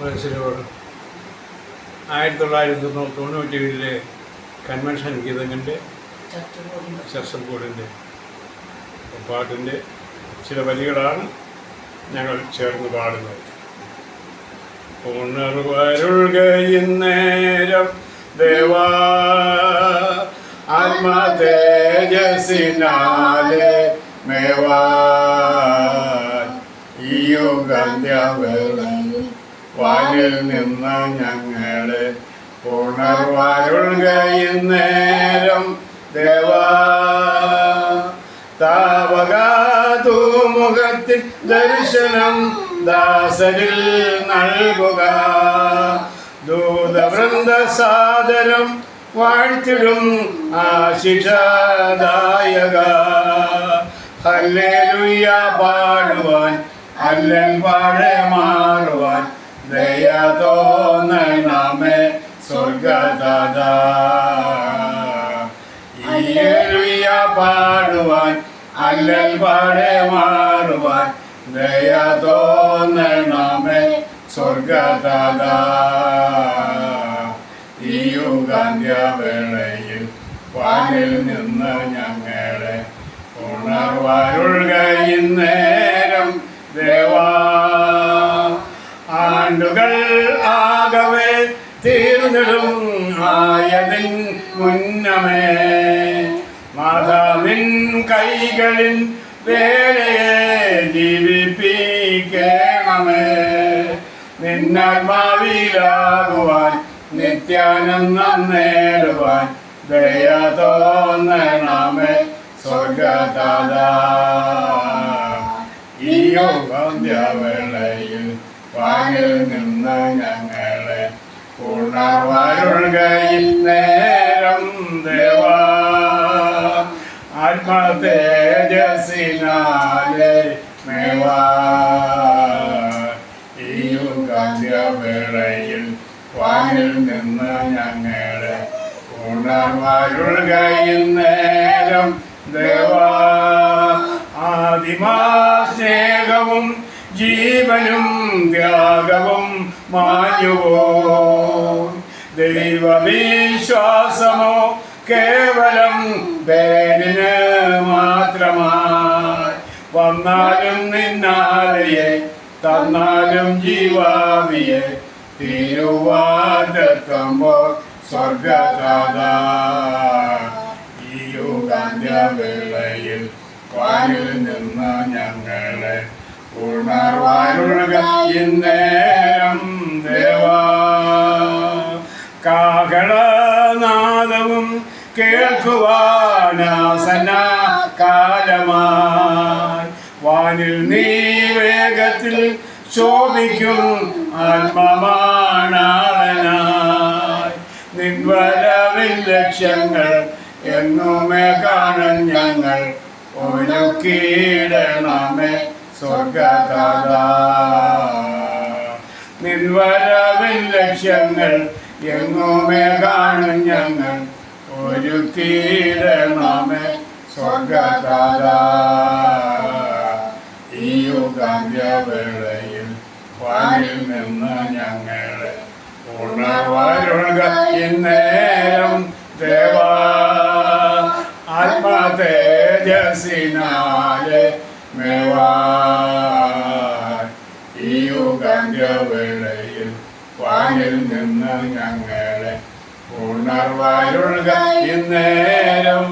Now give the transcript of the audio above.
മനസ്സിലോട് ആയിരത്തി തൊള്ളായിരത്തി തൊണ്ണൂറ്റി ഏഴിലെ കൺവെൻഷൻ ഗീതങ്ങളുടെ ചർച്ചക്കൂടിന്റെ പാട്ടിന്റെ ചില വരികളാണ് ഞങ്ങൾ ചേർന്ന് പാടുന്നത്. ഉണർവരുൾകയിന്നേരം ദേവാ ആത്മതേജസിനാലെ മേവാ ഈ യുഗന്ത്യവേളയിൽ വാനിൽ നിന്ന് ഞങ്ങളെ ഉണർവരുൾകയിന്നേരം ദേവാ താവകാതുമുഖത്തിൽ ദർശനം ദാസരിൽ നൽകുക. ദൂതവൃന്ദ സാദരം വാഴ്ത്തിടും ആശിഷദായക. ഹല്ലേലൂയ പാടുവാൻ അല്ലൻ പാടെ മാറുവാൻ ദയ തോന്നണമേ സ്വർഗദാദാ ഈയലുയ പാടുവാൻ അല്ലൽ പാടെ മാറുവാൻ ദയ തോന്നണമേ സ്വർഗദാദാ ഈ യുഗാന്ത്യവേളയിൽ വാനിൽ നിന്ന് ഞങ്ങളെ ഉണർവാരുൾകയിന്നേരം ആയതിൻ മുന്നമേ. മാതാവിൻ കൈകളിൻ വേലയെ ജീവിപ്പിക്കണമേ. നിന്നാത്മാവിലാകുവാൻ നിത്യാനന്ദം നേടുവാൻ ദയ തോന്നണമേ. സ്വർഗദാദാ ഈ യോഗാന്ത്യവേളയിൽ വാനിൽ നിന്ന് ഞങ്ങളെ ഉണർവരുൾകയിൽ നേരം ദേവാ. ആത്മതേജസിനാലെ മേവാ. ഈ യുഗാന്ത്യവേളയിൽ വാനിൽ നിന്ന് ഞങ്ങളെ ഉണർവരുൾകയിൽ നേരം ദേവാ. ആദിമാ സ്നേഹവും ജീവനും ത്യാഗവും മാഞ്ഞുവോ? ദൈവവിശ്വാസമോ കേവലം പേരിന് മാത്രമായി. വന്നാലും നിന്നാലയെ തന്നാലും ജീവാവിയെ തിരുവാതെത്തുമ്പോൾ സ്വർഗദാതാ ഈ യുഗാന്ത്യവേളയിൽ വായിൽ നിന്ന് ഞങ്ങളെ ഉണർവാരുക ഇന്നേരം ദേവാ. കാഹളനാദവും കേൾക്കുവാനാസന കാലമായി വാനിൽ നീ വേഗത്തിൽ ശോഭിക്കും ആത്മമാണാളനായി. നിൻവരവിൽ ലക്ഷ്യങ്ങൾ എന്നുമേ കാണൻ ഞങ്ങൾ ഒരുക്കിയിടണമേ. സ്വർഗദാദാ നിൻവരവിൻ ലക്ഷ്യങ്ങൾ എങ്ങുമേ കാണും ഞങ്ങൾ. ഒരു തീരണമേ സ്വർഗദാദാ ഈ യുഗാന്ത്യവേളയിൽ വാനിൽ നിന്ന് ഞങ്ങളെ ഉണർവരുക ഇന്നേരം ദേവാ. ആത്മതേജസിനാലെ മേവാ ഈ വാനിൽ നിന്ന് ഞങ്ങളെ ഉണർവരുക ഇന്നേരം